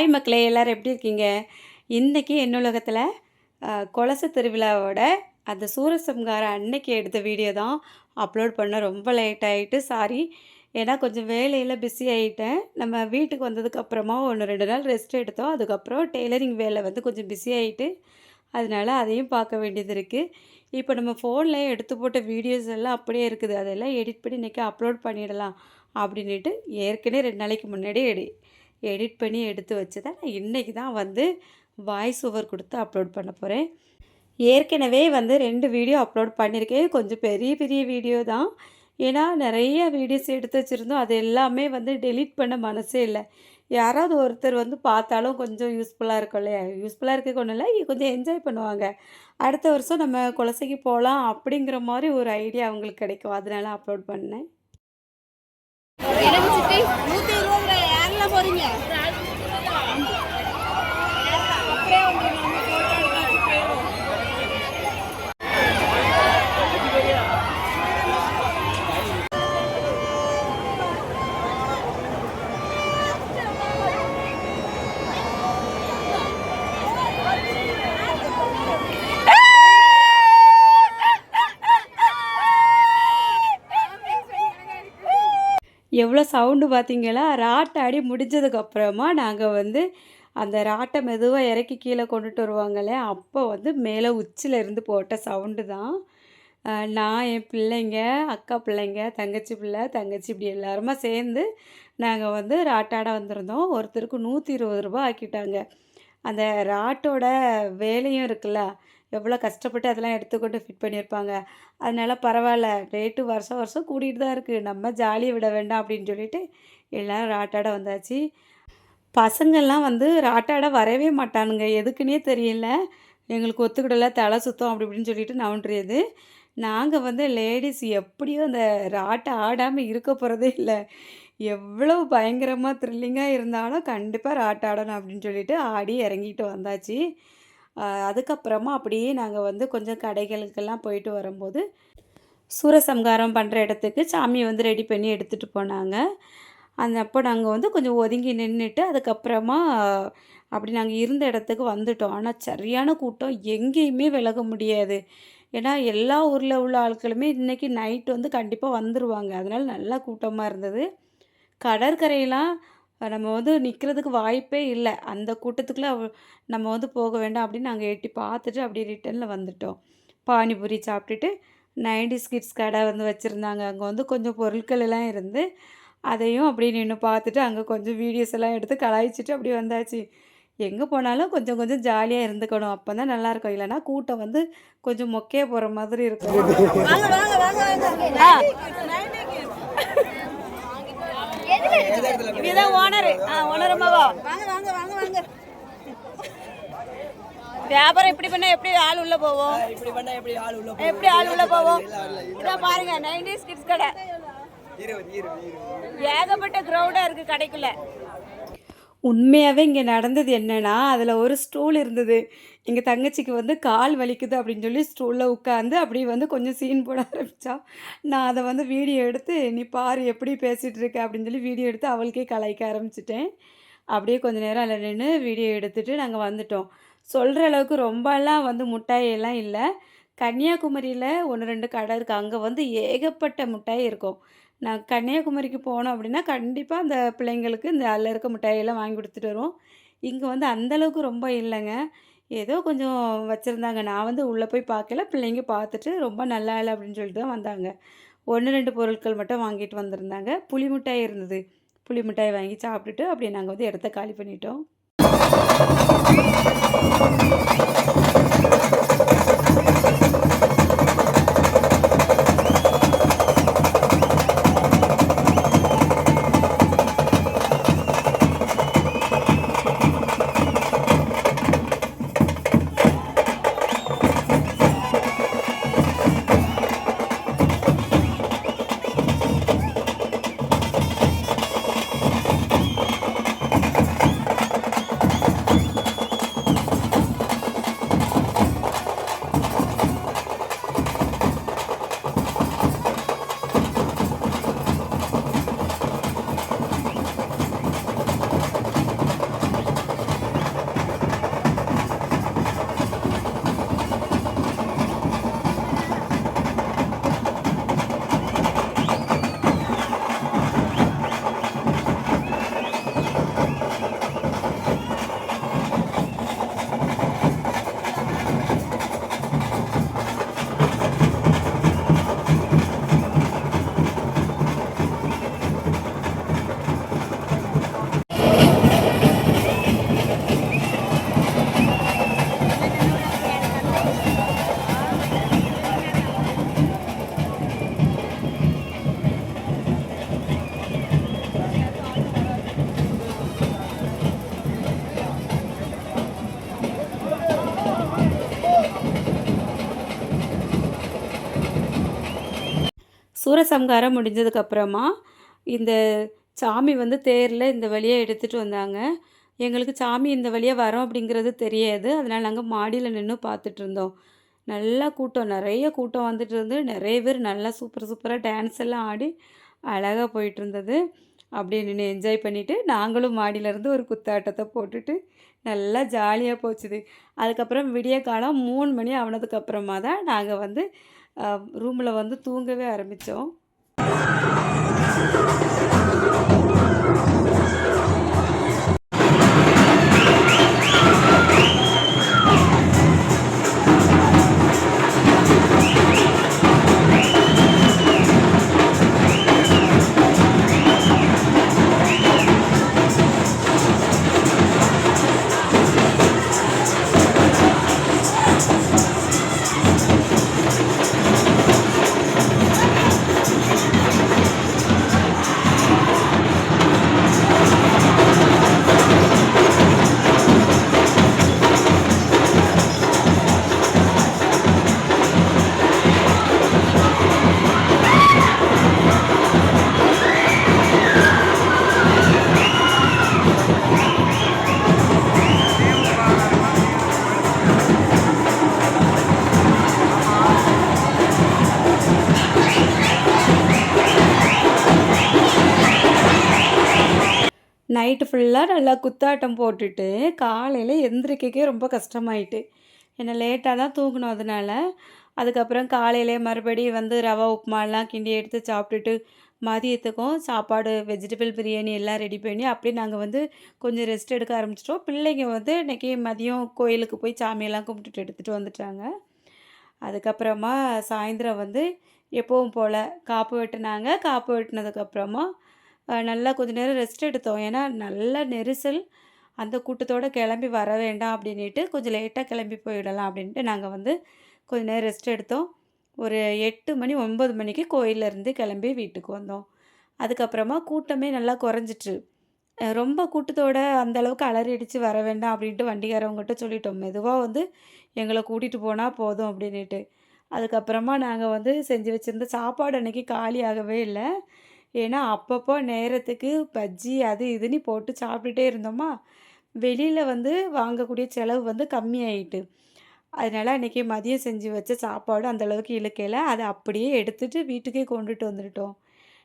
Hi மக்களே எல்லோரும் எப்படி இருக்கீங்க? இன்றைக்கி என்னுலகத்தில் கொலசு திருவிழாவோட அந்த சூரசம்ஹாரம் அன்னைக்கு எடுத்த வீடியோ தான் அப்லோட் பண்ண ரொம்ப லேட் ஆகிட்டு சாரி ஏன்னா கொஞ்சம் வேலையில் பிஸி ஆகிட்டேன் நம்ம வீட்டுக்கு வந்ததுக்கு அப்புறமா ஒன்று ரெண்டு நாள் ரெஸ்ட் எடுத்தோம். அதுக்கப்புறம் டெய்லரிங் வேலை வந்து கொஞ்சம் பிஸி ஆகிட்டு அதனால் அதையும் பார்க்க வேண்டியது இருக்குது இப்போ நம்ம ஃபோனில் எடுத்து போட்ட வீடியோஸ் எல்லாம் அப்படியே இருக்குது. அதெல்லாம் எடிட் பண்ணி இன்றைக்கி அப்லோட் பண்ணிடலாம் அப்படின்ட்டு ஏற்கனவே ரெண்டு நாளைக்கு முன்னாடி எடி எடிட் பண்ணி எடுத்து வச்சதை நான் இன்றைக்கி தான் வந்து வாய்ஸ் ஓவர் கொடுத்து அப்லோட் பண்ண போகிறேன் ஏற்கனவே வந்து ரெண்டு வீடியோ அப்லோட் பண்ணியிருக்கேன் கொஞ்சம் பெரிய பெரிய வீடியோ தான். ஏன்னா நிறைய வீடியோஸ் எடுத்து வச்சுருந்தோம். அது எல்லாமே வந்து டெலீட் பண்ண மனசே இல்லை. யாராவது ஒருத்தர் வந்து பார்த்தாலும் கொஞ்சம் யூஸ்ஃபுல்லாக இருக்கும் இல்லையா? யூஸ்ஃபுல்லாக இருக்க ஒன்றும் இல்லை. கொஞ்சம் என்ஜாய் பண்ணுவாங்க. அடுத்த வருஷம் நம்ம குலசைக்கு போகலாம் அப்படிங்கிற மாதிரி ஒரு ஐடியா அவங்களுக்கு கிடைக்கும். அதனால அப்லோட் பண்ணேன். போறீங்க எவ்வளோ சவுண்டு பார்த்தீங்களா? ராட்டை அடி முடிஞ்சதுக்கப்புறமா நாங்கள் வந்து அந்த ராட்டை மெதுவாக இறக்கி கீழே கொண்டுட்டு வருவாங்களே அப்போ வந்து மேலே உச்சியில் இருந்து போட்ட சவுண்டு தான். நான் என் பிள்ளைங்க அக்கா பிள்ளைங்க தங்கச்சி பிள்ளை தங்கச்சி இப்படி எல்லாருமா சேர்ந்து நாங்கள் வந்து ராட்டாட வந்திருந்தோம். ஒருத்தருக்கு நூற்றி இருபது ரூபா ஆக்கிட்டாங்க. அந்த ராட்டோட வேலையும் இருக்குல்ல எவ்வளோ கஷ்டப்பட்டு அதெல்லாம் எடுத்துக்கொண்டு ஃபிட் பண்ணியிருப்பாங்க. அதனால பரவாயில்ல ரேட்டு வருஷம் வருஷம் கூட்டிகிட்டு தான் இருக்குது நம்ம ஜாலியை விட வேண்டாம் அப்படின்னு சொல்லிட்டு எல்லோரும் ராட்டாட வந்தாச்சு. பசங்கள்லாம் வந்து ராட்டாட வரவே மாட்டானுங்க. எதுக்குன்னே தெரியல. எங்களுக்கு ஒத்துக்கிடல தலை சுத்தம் அப்படி இப்படின்னு சொல்லிட்டு நவுன்றியது நாங்கள் வந்து லேடிஸ் எப்படியும் அந்த ராட்டை ஆடாமல் இருக்க போகிறதே இல்லை. எவ்வளோ பயங்கரமாக த்ரில்லிங்காக இருந்தாலும் கண்டிப்பாக ராட்டை ஆடணும் அப்படின்னு சொல்லிட்டு ஆடி இறங்கிட்டு வந்தாச்சு. அதுக்கப்புறமா அப்படியே நாங்கள் வந்து கொஞ்சம் கடைகளுக்கெல்லாம் போயிட்டு வரும்போது சூரசம்காரம் பண்ணுற இடத்துக்கு சாமியை வந்து ரெடி பண்ணி எடுத்துகிட்டு போனாங்க. அந்த அப்போ நாங்கள் வந்து கொஞ்சம் ஒதுங்கி நின்றுட்டு அதுக்கப்புறமா அப்படி நாங்கள் இருந்த இடத்துக்கு வந்துட்டோம். ஆனால் சரியான கூட்டம். எங்கேயுமே விலக முடியாது. ஏன்னா எல்லா ஊரில் உள்ள ஆட்களுமே இன்றைக்கி நைட் வந்து கண்டிப்பாக வந்துடுவாங்க அதனால் நல்லா கூட்டமாக இருந்தது. கடற்கரையெல்லாம் நம்ம வந்து நிற்கிறதுக்கு வாய்ப்பே இல்லை. அந்த கூட்டத்துக்குள்ளே அவ- நம்ம வந்து போக வேண்டாம் அப்படின்னு நாங்கள் எட்டி பார்த்துட்டு அப்படியே ரிட்டனில் வந்துட்டோம். பானிபூரி சாப்பிட்டுட்டு நைன்டிஸ் கிட்ஸ் கடை வந்து வச்சுருந்தாங்க. அங்கே வந்து கொஞ்சம் பொருட்கள் எல்லாம் இருந்து அதையும் அப்படியே நின்று பார்த்துட்டு அங்கே கொஞ்சம் வீடியோஸ் எல்லாம் எடுத்து கலாய்ச்சிட்டு அப்படியே வந்தாச்சு. எங்கே போனாலும் கொஞ்சம் கொஞ்சம் ஜாலியாக இருந்துக்கணும். அப்போ தான் நல்லாயிருக்கும் இல்லைன்னா கூட்டம் வந்து கொஞ்சம் மொக்கையாக போகிற மாதிரி இருக்கும் வாங்க வாங்க வாங்க வாங்க ஆ எதுல இதுதான் ஓனரு ஓனர் அம்மாவா? வியாபாரம் இப்படி பண்ணால் எப்படி ஆள் உள்ளே போவோம்? இப்படி பண்ணா எப்படி ஆள் உள்ள எப்படி ஆள் உள்ளே போவோம்? இதான் பாருங்க நைன்டிஸ் கிட்ஸ் கடை. ஏகப்பட்ட க்ரௌடாக இருக்குது கடைக்குள்ள. உண்மையாகவே இங்கே நடந்தது என்னென்னா அதில் ஒரு ஸ்டூல் இருந்தது. எங்கள் தங்கச்சிக்கு வந்து கால் வலிக்குது அப்படின்னு சொல்லி ஸ்டூலில் உட்காந்து அப்படி வந்து கொஞ்சம் சீன் போட ஆரம்பித்தா நான் அதை வந்து வீடியோ எடுத்து நீ பாரு எப்படி பேசிகிட்டு இருக்க? அப்படின்னு சொல்லி வீடியோ எடுத்து அவளுக்கே கலாய்க்க ஆரம்பிச்சிட்டேன். அப்படியே கொஞ்சம் நேரம் அதில் நின்று வீடியோ எடுத்துகிட்டு நாங்கள் வந்துட்டோம். சொல்கிற அளவுக்கு ரொம்பலாம் வந்து முட்டாய் எல்லாம் இல்லை. கன்னியாகுமரியில் ஒன்று ரெண்டு கடை இருக்குது அங்கே வந்து ஏகப்பட்ட மிட்டாய் இருக்கும். நான் கன்னியாகுமரிக்கு போனோம் அப்படின்னா கண்டிப்பாக அந்த பிள்ளைங்களுக்கு இந்த அதில் இருக்க மிட்டாயெல்லாம் வாங்கி கொடுத்துட்டு வருவோம். இங்கே வந்து அந்தளவுக்கு ரொம்ப இல்லைங்க. ஏதோ கொஞ்சம் வச்சுருந்தாங்க. நான் வந்து உள்ளே போய் பார்க்கல. பிள்ளைங்க பார்த்துட்டு ரொம்ப நல்லா இல்லை அப்படின்னு சொல்லிட்டு தான் வந்தாங்க. ஒன்று ரெண்டு பொருட்கள் மட்டும் வாங்கிட்டு வந்திருந்தாங்க. புளி மிட்டாய் இருந்தது. புளி மிட்டாய் வாங்கி சாப்பிட்டுட்டு அப்படியே நாங்கள் வந்து இடத்த காலி பண்ணிட்டோம். சூரசம்ஹாரம் முடிஞ்சதுக்கப்புறமா இந்த சாமி வந்து தேரில் இந்த வழியாக எடுத்துகிட்டு வந்தாங்க. எங்களுக்கு சாமி இந்த வழியாக வரோம் அப்படிங்கிறது தெரியாது. அதனால் நாங்கள் மாடியில் நின்று பார்த்துட்டு இருந்தோம். நல்லா கூட்டம் நிறைய கூட்டம் வந்துட்டு இருந்து நிறைய பேர் நல்லா சூப்பர் சூப்பராக டான்ஸ் எல்லாம் ஆடி அழகாக போயிட்டு இருந்தது. அப்படியே நின்று என்ஜாய் பண்ணிவிட்டு நாங்களும் மாடியிலேருந்து ஒரு குத்தாட்டத்தை போட்டுட்டு நல்லா ஜாலியாக போச்சுது. அதுக்கப்புறம் விடிய காலம் மூணு மணி ஆனதுக்கப்புறமா தான் நாங்கள் வந்து ரூமில் வந்து தூங்கவே ஆரம்பித்தோம் நைட்டு ஃபுல்லாக நல்லா குத்தாட்டம் போட்டுட்டு காலையில் எந்திரிக்கக்கே ரொம்ப கஷ்டமாயிட்டு. என்னை லேட்டாக தான் தூங்கினோம் அதனால. அதுக்கப்புறம் காலையிலே மறுபடியும் வந்து ரவா உப்புமாலாம் கிண்டி எடுத்து சாப்பிட்டுட்டு மதியத்துக்கும் சாப்பாடு வெஜிடபிள் பிரியாணி எல்லாம் ரெடி பண்ணி அப்படியே நாங்கள் வந்து கொஞ்சம் ரெஸ்ட் எடுக்க ஆரம்பிச்சிட்டோம். பிள்ளைங்க வந்து இன்றைக்கி மதியம் கோயிலுக்கு போய் சாமியெல்லாம் கும்பிட்டுட்டு எடுத்துகிட்டு வந்துட்டாங்க. அதுக்கப்புறமா சாயந்தரம் வந்து எப்பவும் போல் காப்பு வெட்டினாங்க. காப்பு வெட்டினதுக்கப்புறமா நல்லா கொஞ்ச நேரம் ரெஸ்ட் எடுத்தோம். ஏன்னா நல்ல நெரிசல் அந்த கூட்டத்தோடு கிளம்பி வர வேண்டாம் அப்படின்ட்டு கொஞ்சம் லேட்டாக கிளம்பி போயிடலாம் அப்படின்ட்டு நாங்கள் வந்து கொஞ்ச நேரம் ரெஸ்ட் எடுத்தோம். ஒரு எட்டு மணி ஒன்பது மணிக்கு கோயில்ல இருந்து கிளம்பி வீட்டுக்கு வந்தோம். அதுக்கப்புறமா கூட்டமே நல்லா குறைஞ்சிட்டு ரொம்ப கூட்டத்தோட அந்த அளவுக்கு அலறி அடித்து வர வேண்டாம் அப்படின்ட்டு வண்டிக்காரவங்ககிட்ட சொல்லிட்டோம். மெதுவாக வந்து எங்களை கூட்டிகிட்டு போனால் போதும் அப்படின்ட்டு அதுக்கப்புறமா நாங்கள் வந்து செஞ்சு வச்சுருந்த சாப்பாடு அன்னைக்கு காலியாகவே இல்லை. ஏன்னா அப்பப்போ நேரத்துக்கு பஜ்ஜி அது இதுன்னு போட்டு சாப்பிட்டுட்டே இருந்தோமா வெளியில் வந்து வாங்கக்கூடிய செலவு வந்து கம்மியாயிட்டு. அதனால் அன்றைக்கி மதியம் செஞ்சு வச்ச சாப்பாடு அந்த அளவுக்கு இழுக்கையில் அதை அப்படியே எடுத்துகிட்டு வீட்டுக்கே கொண்டுட்டு வந்துட்டோம்.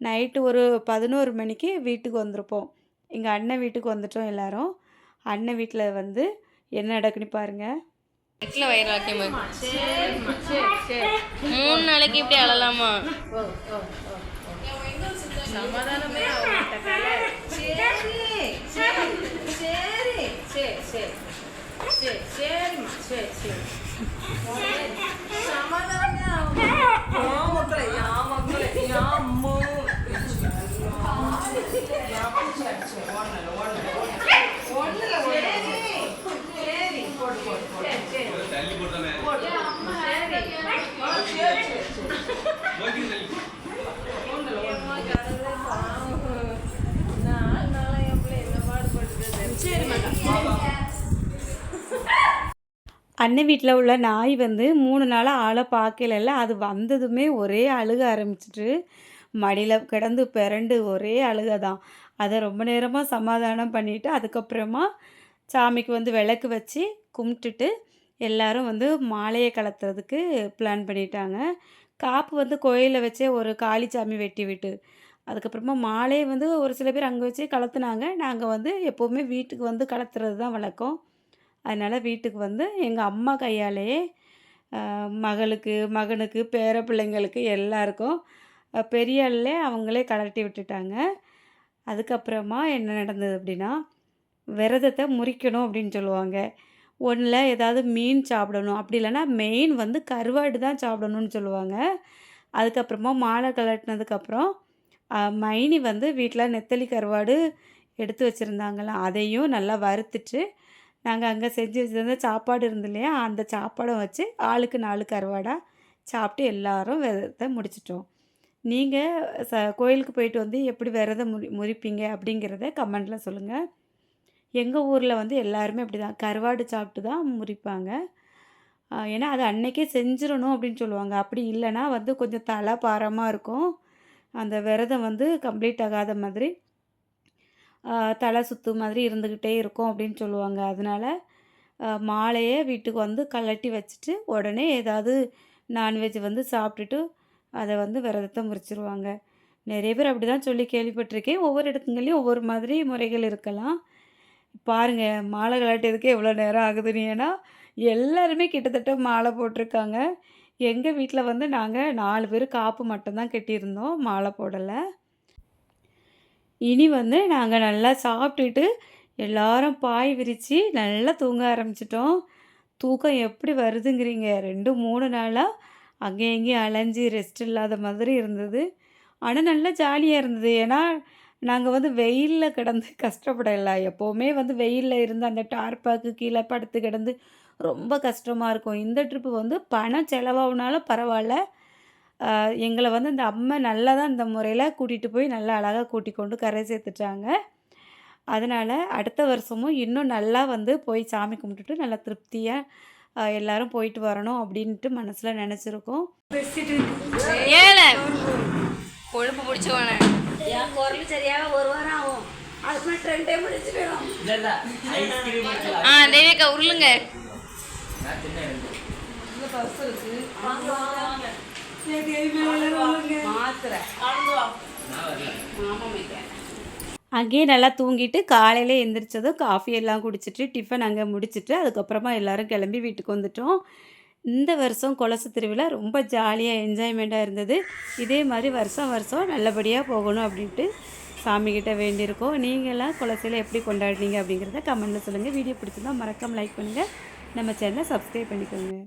நைட்டு ஒரு பதினோரு மணிக்கு வீட்டுக்கு வந்திருப்போம். எங்கள் அண்ணன் வீட்டுக்கு வந்துட்டோம் எல்லாரும். அண்ணன் வீட்டில் வந்து என்ன நடக்குன்னு பாருங்கள் வயிறு மூணு நாளைக்கு இப்படி அழலாமா? சமாதானமே அவங்கள்ட்ட கலை சரி சரி சரி சரி சரி சரி சரிம்மா சரி சரி சமாதானமே அவங்க என் மக்களை என் மக்களை என் அம்மா சரி போடு போடு போடு சரி சரி போடு சரி சரி சரி அண்ணன் வீட்டில் உள்ள நாய் வந்து மூணு நாளாக ஆளை பார்க்கல அது வந்ததுமே ஒரே அழுக ஆரம்பிச்சிட்டு மடியில் கிடந்து பிறண்டு ஒரே அழுகை தான். அதை ரொம்ப நேரமாக சமாதானம் பண்ணிவிட்டு அதுக்கப்புறமா சாமிக்கு வந்து விளக்கு வச்சு கும்பிட்டுட்டு எல்லாரும் வந்து மாலையை கலத்துறதுக்கு பிளான் பண்ணிட்டாங்க. காப்பு வந்து கோயிலில் வச்சே ஒரு காளி சாமி வெட்டி விட்டு அதுக்கப்புறமா மாலையை வந்து ஒரு சில பேர் அங்கே வச்சு கலத்துனாங்க. நாங்கள் வந்து எப்போவுமே வீட்டுக்கு வந்து கலத்துறது தான் வழக்கம். அதனால் வீட்டுக்கு வந்து எங்கள் அம்மா கையாலேயே மகளுக்கு மகனுக்கு பேர பிள்ளைங்களுக்கு எல்லாருக்கும் பெரிய ஆள்லே அவங்களே கலட்டி விட்டுட்டாங்க. அதுக்கப்புறமா என்ன நடந்தது அப்படின்னா விரதத்தை முறிக்கணும் அப்படின்னு சொல்லுவாங்க. ஒன்றில் ஏதாவது மீன் சாப்பிடணும். அப்படி இல்லைன்னா மெயின் வந்து கருவாடு தான் சாப்பிடணும்னு சொல்லுவாங்க. அதுக்கப்புறமா மாலை கலட்டினதுக்கப்புறம் மைனி வந்து வீட்டில் நெத்தலி கருவாடு எடுத்து வச்சுருந்தாங்களாம். அதையும் நல்லா வறுத்துட்டு நாங்கள் அங்கே செஞ்சு வச்சுருந்த சாப்பாடு இருந்து இல்லையா? அந்த சாப்பாடை வச்சு ஆளுக்கு நாலு கருவாடாக சாப்பிட்டு எல்லாரும் விரதத்தை முடிச்சிட்டோம். நீங்கள் ச கோயிலுக்கு போயிட்டு வந்து எப்படி விரதம் முறி முறிப்பீங்க அப்படிங்கிறத கமெண்டில் சொல்லுங்கள் எங்கள் ஊரில் வந்து எல்லாருமே அப்படி தான் கருவாடு சாப்பிட்டு தான் முறிப்பாங்க. ஏன்னா அது அன்னைக்கே செஞ்சிடணும் அப்படின்னு சொல்லுவாங்க. அப்படி இல்லைன்னா வந்து கொஞ்சம் தலை பாரமாக இருக்கும். அந்த விரதம் வந்து கம்ப்ளீட் ஆகாத மாதிரி. தலை சுத்து மாதிரி இருந்துக்கிட்டே இருக்கும் அப்படின்னு சொல்லுவாங்க. அதனால மாலையே வீட்டுக்கு வந்து கழட்டி வச்சுட்டு, உடனே ஏதாவது நான்வெஜ் வந்து சாப்பிட்டுட்டு, அதை வந்து விரதத்தை முறிச்சிருவாங்க நிறைய பேர் அப்படிதான் சொல்லி கேள்விப்பட்டிருக்கேன் ஒவ்வொரு இடத்துங்களையும் ஒவ்வொரு மாதிரி முறைகள் இருக்கலாம். பாருங்கள் மாலை கலாட்டியதுக்கு எவ்வளோ நேரம் ஆகுதுன்னு. ஏன்னா, எல்லாருமே கிட்டத்தட்ட மாலை போட்டிருக்காங்க. எங்கள் வீட்டில் வந்து நாங்கள் நாலு பேர் காப்பு மட்டும்தான் கட்டியிருந்தோம். மாலை போடலை இனி வந்து நாங்கள் நல்லா சாப்பிட்டுட்டு, எல்லாரும் பாய் விரித்து நல்லா தூங்க ஆரம்பிச்சிட்டோம் தூக்கம் எப்படி வருதுங்கிறீங்க. ரெண்டு மூணு நாளாக அங்கேயும் இங்கேயும் அலைஞ்சு ரெஸ்ட் இல்லாத மாதிரி இருந்தது. ஆனால் நல்லா ஜாலியாக இருந்தது. ஏன்னா, நாங்கள் வந்து வெயிலில் கிடந்து கஷ்டப்படலை எப்போவுமே வந்து வெயிலில் இருந்து அந்த டார்பாக்கு கீழே படுத்து கிடந்து ரொம்ப கஷ்டமாக இருக்கும். இந்த ட்ரிப்பு வந்து பணம் செலவாகுனாலும் பரவாயில்ல எங்கள வந்து இந்த அம்மா நல்லா தான் இந்த முறையில கூட்டிட்டு போய் நல்லா அழகா கூட்டி கொண்டு கரை சேர்த்துட்டாங்க. அதனால அடுத்த வருஷமும் இன்னும் நல்லா வந்து போய் சாமி கும்பிட்டுட்டு நல்லா திருப்தியா அ எல்லாரும் போயிட்டு வரணும் அப்படின்ட்டு மனசுல நெனச்சிருக்கோம். ஏல கொழுப்பு பிடிச்சவன. என் குரல் சரியாக ஒரு வாரம் ஆகும். ட்ரெண்டே ஆ உருளுங்க. அங்கேயே நல்லா தூங்கிட்டு காலையில் எந்திரிச்சதும் காஃபி எல்லாம் குடிச்சிட்டு, டிஃபன் அங்கே முடிச்சுட்டு, அதுக்கப்புறமா எல்லோரும் கிளம்பி வீட்டுக்கு வந்துட்டோம். இந்த வருஷம் கொலசு திருவிழா ரொம்ப ஜாலியாக என்ஜாய்மெண்ட்டாக இருந்தது. இதே மாதிரி வருஷம் வருஷம் நல்லபடியாக போகணும் அப்படின்ட்டு சாமிக்கிட்ட வேண்டியிருக்கோம். நீங்களாம் குலசையில் எப்படி கொண்டாடுறீங்க அப்படிங்கிறத கமெண்ட்ல சொல்லுங்கள் வீடியோ பிடிச்சிருந்தா மறக்காம லைக் பண்ணுங்கள் நம்ம சேனலை சப்ஸ்கிரைப் பண்ணிக்கோங்க.